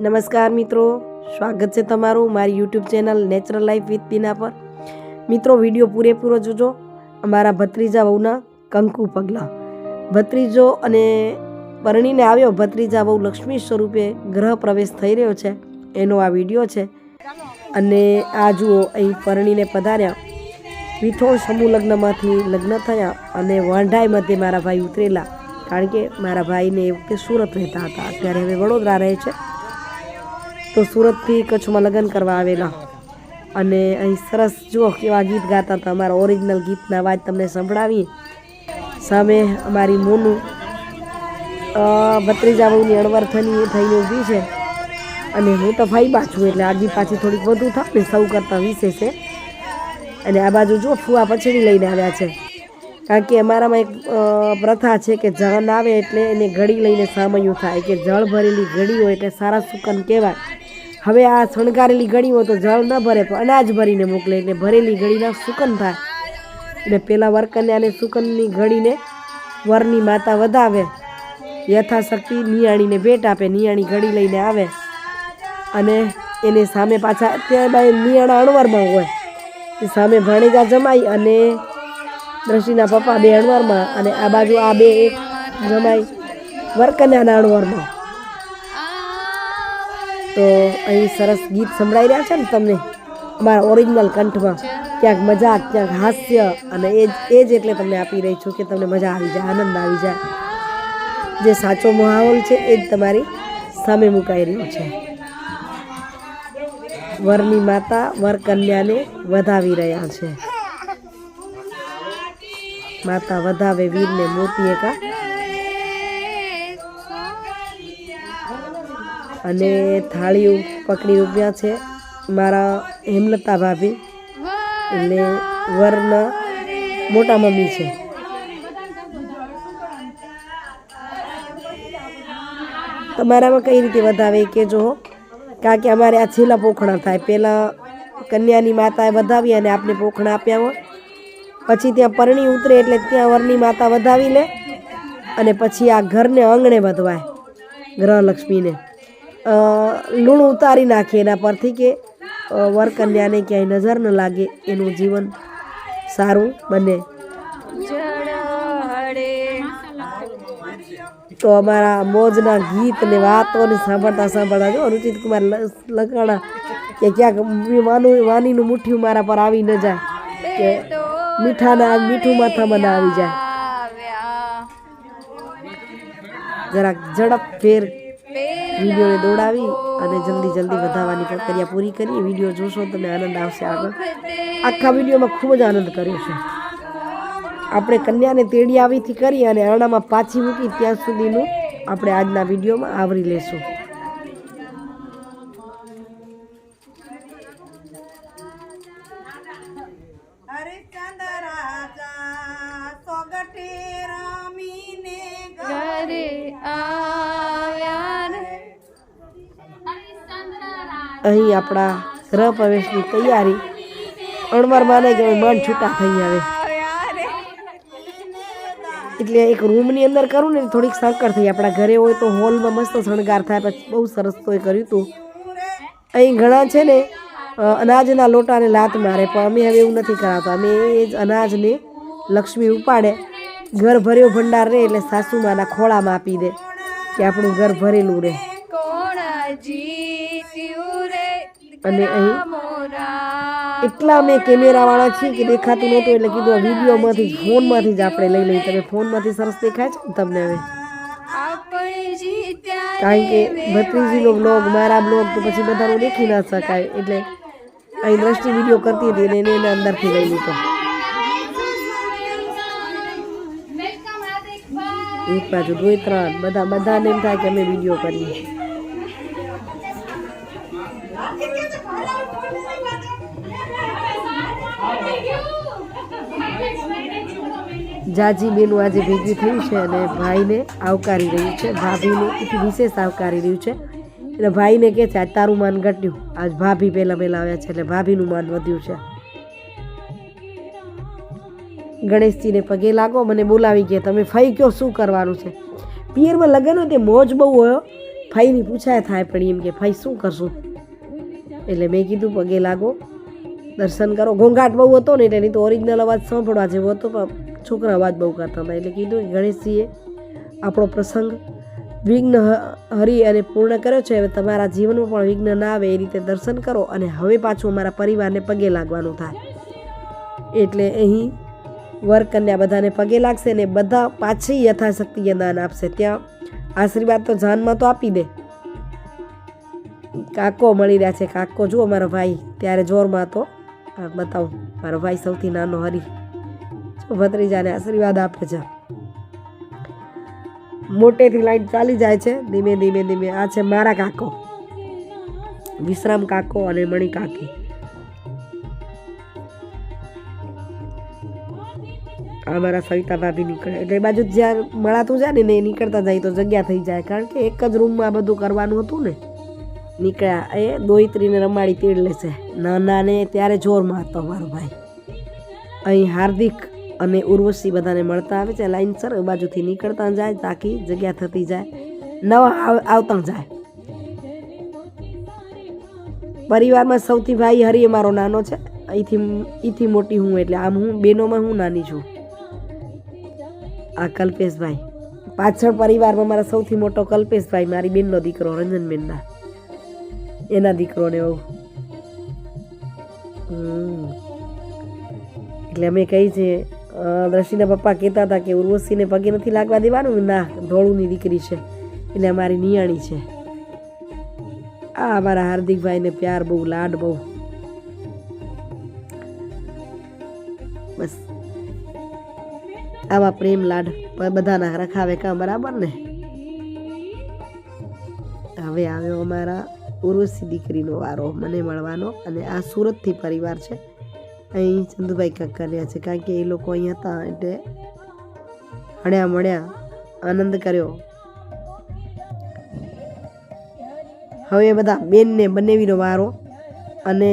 નમસ્કાર મિત્રો, સ્વાગત છે તમારું મારી YouTube channel Natural Life with Bina પર. મિત્રો, વીડિયો પૂરેપૂરો જોજો. અમારા ભત્રીજા વહુના કંકુ પગલાં. ભત્રીજો અને પરણીને આવ્યો. ભત્રીજા વહુ લક્ષ્મી સ્વરૂપે ગ્રહ પ્રવેશ થઈ રહ્યો છે. એનો આ વીડિયો છે. અને આ જુઓ, અહીં પરણીને પધાર્યા. વિથોળ સમૂહ લગ્નમાંથી લગ્ન થયા અને વાંઢાઈ મધ્યે મારા ભાઈ ઉતરેલા. કારણ કે મારા ભાઈને એ વખતે સુરત રહેતા હતા. અત્યારે હવે વડોદરા રહે છે. તો સુરતથી કચ્છમાં લગ્ન કરવા આવેલા. અને અહીં સરસ જુઓ કેવા ગીત ગાતા હતા. અમારા ઓરિજિનલ ગીતના અવાજ તમને સંભળાવી. સામે અમારી મોનું ભત્રીજા બહુની અણવર થની એ થઈને ઊભી છે. અને હું તો ફાઈબા છું એટલે આગી પાછી થોડીક વધુ થાય ને સૌ કરતાં વિશેષ છે. અને આ બાજુ જો ફુવા પછડી લઈને આવ્યા છે. કારણ કે અમારામાં એક પ્રથા છે કે જળ આવે એટલે એને ઘડી લઈને સામયું થાય કે જળ ભરેલી ઘડી હોય એટલે સારા સુકન કહેવાય. હવે આ શણગારેલી ઘડી તો જળ ન ભરે, પણ અનાજ ભરીને મોકલે એટલે ભરેલી ગળીના સુકન થાય. એટલે પેલા વરકન્યાને સુકનની ગળીને વરની માતા વધાવે. યથાશક્તિ નિયાણીને ભેટ આપે, નિયાણી ઘડી લઈને આવે. અને એને સામે પાછા ત્યાં નિયાણા અણવારમાં હોય. એ સામે ભાણેજા જમાઈ અને દ્રષ્ટિના પપ્પા બે અણવારમાં અને આ બાજુ આ બે એક જમાઈ વરકન્યાના અણવરમાં. તો અહીં સરસ ગીત સંભળાઈ રહ્યા છે ને તમને? અમારા ઓરિજિનલ કંઠમાં. ક્યાંક મજા ક્યાંક હાસ્ય અને એ જ એ જ એટલે તમને આપી રહી છું કે તમને મજા આવી જાય, આનંદ આવી જાય. જે સાચો માહોલ છે એ જ તમારી સામે મુકાઈ રહ્યો છે. વરની માતા, વર કન્યાને વધાવી રહ્યા છે. માતા વધાવે વીરને મોતીએ કા અને થાળી પકડી ઉભ્યા છે. મારા હેમલતા ભાભી એટલે વરના મોટા મમ્મી છે. તમારામાં કઈ રીતે વધાવે કે જો કારણ કે અમારે આ છેલ્લા પોખણા થાય. પહેલાં કન્યાની માતાએ વધાવી અને આપને પોખણા આપ્યા હોય. પછી ત્યાં પરણી ઉતરે એટલે ત્યાં વરની માતા વધાવી લે અને પછી આ ઘરને આંગણે વધવાય ગ્રહલક્ષ્મીને. લૂણ ઉતારી નાખીએ એના પરથી કે વરકન્યાને વર ક્યાંય નજર ન લાગે એનું જીવન સારું બને. તો અમારા મોજના ગીત ને વાતોને સાંભળતા સાંભળતા જો રુચિત કુમાર લ- લખાણા કે ક્યાંક વાનું વાનીનું મુઠ્ઠું મારા પર આવી ન જાય કે મીઠાના મીઠું માથામાં ના આવી જાય. જરાક ઝડપ ફેર વિડીયોને દોડાવી અને જલ્દી જલ્દી વધારવાની પ્રક્રિયા પૂરી કરી. વીડિયો જોશો તમને આનંદ આવશે આગળ. આખા વિડીયોમાં ખૂબ જ આનંદ કર્યો છે. આપણે કન્યાને તેડી આવીથી કરી અને અરણામાં પાછી મૂકી ત્યાં સુધીનું આપણે આજના વિડીયોમાં આવરી લેશું. ઘરે આવ્યા અહીં આપણા ગ્રહ પ્રવેશની તૈયારી. અણમાર માને કે મન છૂટા થઈ આવે. એટલે એક રૂમની અંદર કરું ને થોડીક સાંકળ થઈ. આપણા ઘરે હોય તો હોલમાં મસ્ત શણગાર થાય. પછી બહુ સરસ તો એ કર્યું હતું. અહીં ઘણા છે ને અનાજના લોટાને લાત મારે, પણ અમે હવે એવું નથી કરાવતા. અમે એ જ અનાજને લક્ષ્મી ઉપાડે. ઘર ભર્યો ભંડાર રહે એટલે સાસુમાના ખોળામાં આપી દે કે આપણું ઘર ભરેલું રહે. અને અહીં એટલા અમે કેમેરા વાળા છીએ કે દેખાતું નહોતું એટલે કીધું આ વિડીયોમાંથી જ ફોનમાંથી જ આપણે લઈ લઈએ. તમે ફોનમાંથી સરસ દેખાય છે તમને હવે? કારણ કે ભત્રીજીનો બ્લોગ મારા બ્લોગ તો પછી બધાનું દેખી ના શકાય. એટલે અહીં દ્રષ્ટિ વીડિયો કરતી હતી અને એને એના અંદરથી લઈ લીધો. એક બાજુ દોઈ ત્રણ. બધા બધાને એમ થાય કે અમે વીડિયો કરીએ. જાજી બેનું આજે ભેગી થયું છે અને ભાઈને આવકારી રહ્યું છે. ભાભીને એથી વિશેષ આવકારી રહ્યું છે. એટલે ભાઈને કહે છે, આજ તારું માન ઘટ્યું. આજ ભાભી પહેલાં પહેલાં આવ્યા છે એટલે ભાભીનું માન વધ્યું છે. ગણેશજીને પગે લાગો, મને બોલાવી ગયા તમે ફઈ કયો? શું કરવાનું છે? પિયરમાં લગ્ન તે મોજ બહુ હોય. ફઈની પૂછાય થાય પણ એમ કે, ફઈ શું કરશું? એટલે મેં કીધું, પગે લાગો. દર્શન કરો. ઘોંઘાટ બહુ હતો ને એટલે તો ઓરિજિનલ અવાજ સાંભળવા જેવો હતો, પણ છોકરા અવાજ બહુ કરતા હતા. એટલે કીધું ગણેશજીએ આપણો પ્રસંગ વિઘ્ન હરી અને પૂર્ણ કર્યો છે. હવે તમારા જીવનમાં પણ વિઘ્ન ના આવે એ રીતે દર્શન કરો અને હવે પાછું અમારા પરિવારને પગે લાગવાનું થાય. એટલે અહીં વરકન્યા બધાને પગે લાગશે ને બધા પાછી યથાશક્તિ દાન આપશે. ત્યાં આશીર્વાદ તો જાનમાં તો આપી દે. કાકો મળી રહ્યા છે. કાકો, જુઓ મારો ભાઈ, ત્યારે જોરમાં હતો. આ બતાવું, મારો ભાઈ સૌથી નાનો હરી. ભત્રીજાને આશીર્વાદ આપે છે. મોટેથી લાઈટ ચાલી જાય છે. ધીમે ધીમે ધીમે. આ છે મારા કાકો. વિશ્રામ કાકો અને મણી કાકી. આ મારા સવિતા ભાભી નીકળે. એટલે બાજુ જ્યાં મળાતું જાય ને, એ નીકળતા જાય તો જગ્યા થઈ જાય. કારણ કે એક જ રૂમમાં બધું કરવાનું હતું ને. નીકળ્યા. એ દોઈત્રીને રમાડી તેડ લેશે નાના ને ત્યારે જોરમાં હતો મારો ભાઈ. અહીં હાર્દિક અને ઉર્વશી બધાને મળતા આવે છે. લાઈનસર એ બાજુથી નીકળતા જાય, તાકી જગ્યા થતી જાય. નવા આવ- આવતા જાય. પરિવારમાં સૌથી ભાઈ હરિએ મારો નાનો છે. અહીંથી અહીંથી મોટી હું એટલે આમ હું, બેનોમાં હું નાની છું. આ કલ્પેશભાઈ. પાછળ પરિવારમાં મારા સૌથી મોટો કલ્પેશભાઈ, મારી બેનનો દીકરો રંજનબેનના. એના દીકરોને એવું એટલે અમે કહી છે દ્રષ્ટિના પપ્પા કહેતા હતા કે ઉર્વશીને પગે નથી લાગવા દેવાનું? ના, ધોળુની દીકરી છે. એટલે અમારી નિયાણી છે. આ અમારા હાર્દિકભાઈને પ્યાર બહુ, લાડ બહુ. બસ. આવા પ્રેમ, લાડ બધાના રખાવે કા બરાબર ને? હવે આવ્યો અમારા ઉર્વશી દીકરીનો વારો મને મળવાનો અને આ સુરતથી પરિવાર છે. અહીં ચંદુભાઈ કાંકરિયા છે કારણ કે એ લોકો અહીં હતા એટલે હણ્યા મળ્યા, આનંદ કર્યો. હવે બધા બેનને બનેવીનો વારો અને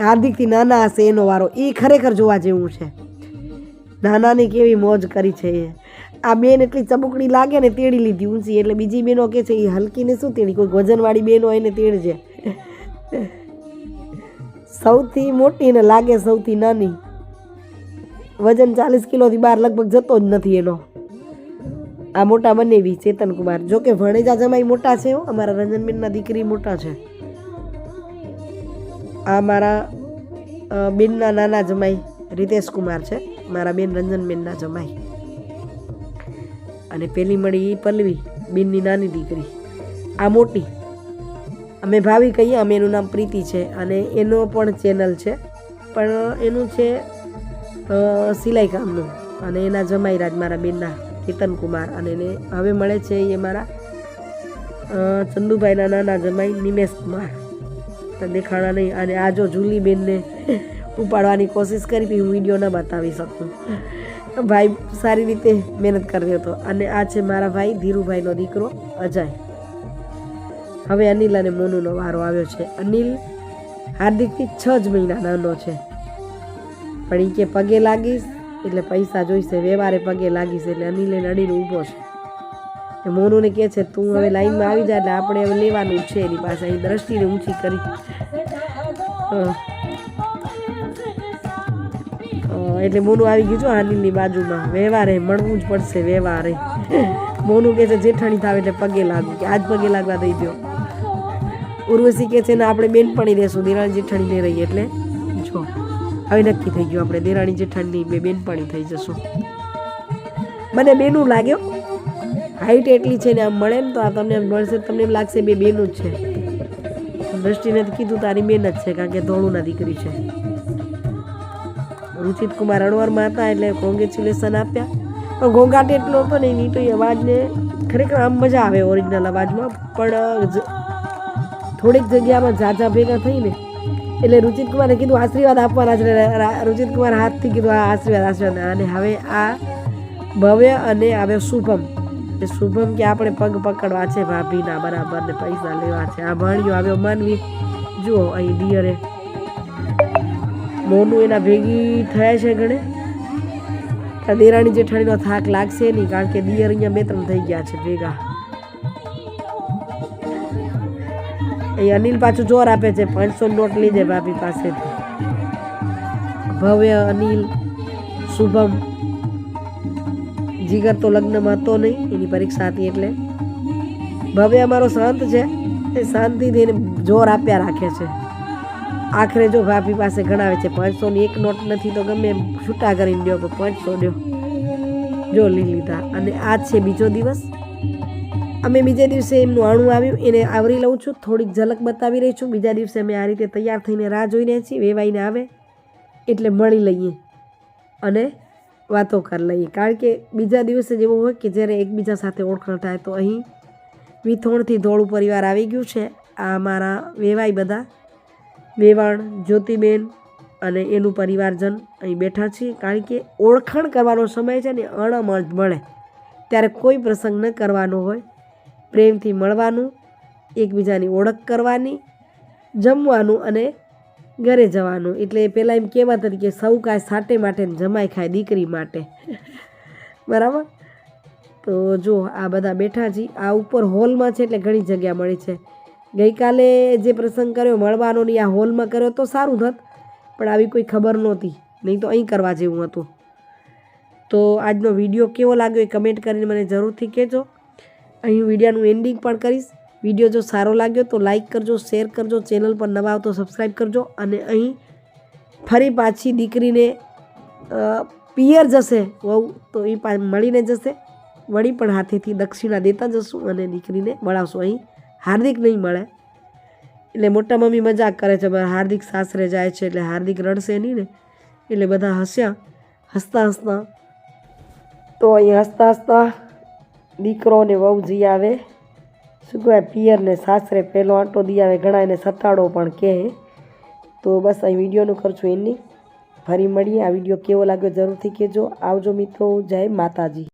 હાર્દિકથી નાના હશે એનો વારો. એ ખરેખર જોવા જેવું છે. નાનાની કેવી મોજ કરી છે એ. આ બેન એટલી ચબુકડી લાગે ને તેડી લીધી ઊંચી. એટલે બીજી બેનો કે છે એ હલકીને શું તેડી? કોઈ વજનવાળી બેનો હોય ને તેડજે. સૌથી મોટી ને લાગે સૌથી નાની. વજન ચાલીસ કિલોથી બહાર લગભગ જતો જ નથી એનો. આ મોટા બનેવી બી ચેતન કુમાર જો કે ભણેજા જમાઈ મોટા છે અમારા રંજનબેનના દીકરી મોટા છે. આ મારા બેનના નાના જમાઈ રિતેશ કુમાર છે. મારા બેન રંજનબેનના જમાઈ. અને પેલી મળી પલ્લવી, બેનની નાની દીકરી. આ મોટી. અમે ભાવી કહીએ, અમે એનું નામ પ્રીતિ છે અને એનો પણ ચેનલ છે. પણ એનું છે સિલાઈ કામનું. અને એના જમાઈ રાજ મારા બેનના, કેતન કુમાર. અને એને હવે મળે છે એ મારા ચંદુભાઈના નાના જમાઈ નિમેશ કુમાર. દેખાણા નહીં. અને આ જો જુલી બેનને ઉપાડવાની કોશિશ કરી હતી, હું વીડિયો ન બતાવી શકું. ભાઈ સારી રીતે મહેનત કર્યો હતો. અને આ છે મારા ભાઈ, ધીરુભાઈનો દીકરો, અજય. હવે અનિલ અને મોનુનો વારો આવ્યો છે. અનિલ હાર્દિકથી છ જ મહિના નાનો છે. પણ એ કે પગે લાગીશ, એટલે પૈસા જોઈશે. વ્યવહારે પગે લાગીશ, એટલે અનિલે નડીને ઊભો છે. મોનુને કહે છે, તું હવે લાઈનમાં આવી જા, એટલે આપણે હવે લેવાનું છે એની પાસે. અહીં દ્રષ્ટિને ઊંચી કરી. એટલે મોનું આવી ગયું છું અનિલની બાજુમાં. વ્યવહારે મળવું જ પડશે વ્યવહારે મોનું કહે છે, જેઠાણી થાવ એટલે પગે લાગુ. કે આજ પગે લાગવા દઈ દો ઉર્વશી કહે છે, ને, આપણે બેનપણી રહેશું. દેરાણી જેઠાણી લઈ રહીએ એટલે. જો, હવે નક્કી થઈ ગયું, આપણે દેરાણી જેઠાણીની બે બેનપણી થઈ જશું. મને બેનું લાગ્યો હાઈટ એટલી છે ને આમ મળે ને તો આ તમને એમ મળશે તમને એમ લાગશે બે બેનું જ છે. દ્રષ્ટિને કીધું, તારી બેન જ છે, કારણ કે ધોળુના દીકરી છે. રુચિત કુમાર અણવરમાં હતા એટલે કોંગ્રેચ્યુલેશન આપ્યા. પણ ઘોંઘાટ એટલો હતો ને એની તો એ અવાજને ખરેખર આમ મજા આવે ઓરિજિનલ અવાજમાં. પણ થોડીક જગ્યામાં ઝાઝા ભેગા થઈને એટલે રુચિત કુમારે કીધું આશીર્વાદ આપવાના છે રુચિત કુમાર હાથથી કીધું આ આશીર્વાદ આશીર્વાદ. અને હવે આ ભવ્ય અને હવે શુભમ. એ શુભમ કે આપણે પગ પકડવા છે ભાભીના બરાબર ને પૈસા લેવા છે. આ ભાણિયો આવ્યો માનવી. જુઓ અહીં દિયરે મોનું એના ભેગી થયા છે આ દેરાણી જેઠાણીનો થાક લાગશે નહીં, કારણ કે દિયર અહીંયા બે ત્રણ થઈ ગયા છે ભેગા. અહીં અનિલ પાછું જોર આપે છે, પાંચસો નોટ લીધે ભાભી પાસેથી. ભવ્ય અનિલ, શુભમ. જીગર તો લગ્નમાં હતો નહીં, એની પરીક્ષા હતી એટલે. ભવ્ય અમારો શાંત છે, એ શાંતિથી એને જોર આપ્યા રાખે છે. આખરે જો ભાભી પાસે ગણાવે છે પાંચસોની, એક નોટ નથી તો ગમે એમ છૂટા કરીને દો કે પાંચસો દો જો લઈ લીધા. અને આ છે બીજો દિવસ. અમે બીજે દિવસે એમનું આણું આવ્યું. એને આવરી લઉં છું. થોડીક ઝલક બતાવી રહી છું. બીજા દિવસે અમે આ રીતે તૈયાર થઈને રાહ જોઈને છીએ. વેવાઈને આવે. એટલે મળી લઈએ. અને વાતો કરી લઈએ. કારણ કે બીજા દિવસે જેવું હોય કે જ્યારે એકબીજા સાથે ઓળખાણ થાય તો અહીં વિથોણથી ધોળું પરિવાર આવી ગયું છે. આ મારા વેવાઈ બધા. વેવાણ જ્યોતિબેન અને એનું પરિવારજન અહીં બેઠા છીએ કારણ કે ઓળખાણ કરવાનો સમય છે ને અણમળ મળે. ત્યારે કોઈ પ્રસંગ ન કરવાનો હોય. પ્રેમથી મળવાનું, એકબીજાની ઓળખ કરવાની, જમવાનું અને ઘરે જવાનું. એટલે પહેલાં એમ કહેવાત હતી કે સૌ કાંઈ સાટે માટે જમાઈ ખાય દીકરી માટે. બરાબર? તો જો આ બધા બેઠા છીએ આ ઉપર હોલમાં છે એટલે ઘણી જગ્યા મળી છે. ગઈકાલે જે પ્રસંગ કર્યો, મળવાનો નહીં, આ હોલમાં કર્યો, તો સારું થત પણ આવી કોઈ ખબર નહોતી. નહીં તો અહીં કરવા જેવું હતું. તો આજનો વીડિયો કેવો લાગ્યો એ કમેન્ટ કરીને મને જરૂરથી કહેજો. અહીં વિડીયાનું એન્ડિંગ પણ કરીશ. વીડિયો જો સારો લાગ્યો તો લાઈક કરજો શેર કરજો ચેનલ પર નવા આવતો સબસ્ક્રાઈબ કરજો. અને અહીં ફરી પાછી દીકરીને પિયર જશે, વહુ, તો એ મળીને જશે. વળી પણ હાથેથી દક્ષિણા દેતા જશું અને દીકરીને વળાવશું. અહીં હાર્દિક નહીં મળે. એટલે મોટા મમ્મી મજાક કરે છે મારા હાર્દિક સાસરે જાય છે એટલે હાર્દિક રડશે નહીં ને. એટલે બધા હસ્યા, હસતા હસતા. તો અહીં હસતા હસતા દીકરો ને વહુ જી આવે. શું કહેવાય, પિયર ને સાસરે પહેલો આંટો દી આવે ઘણા એને સતાડો પણ કહે. તો બસ અહીં વિડીયોનું કરશું એની ફરી મળીએ. આ વીડિયો કેવો લાગ્યો જરૂરથી કહેજો. આવજો મિત્રો, જય માતાજી.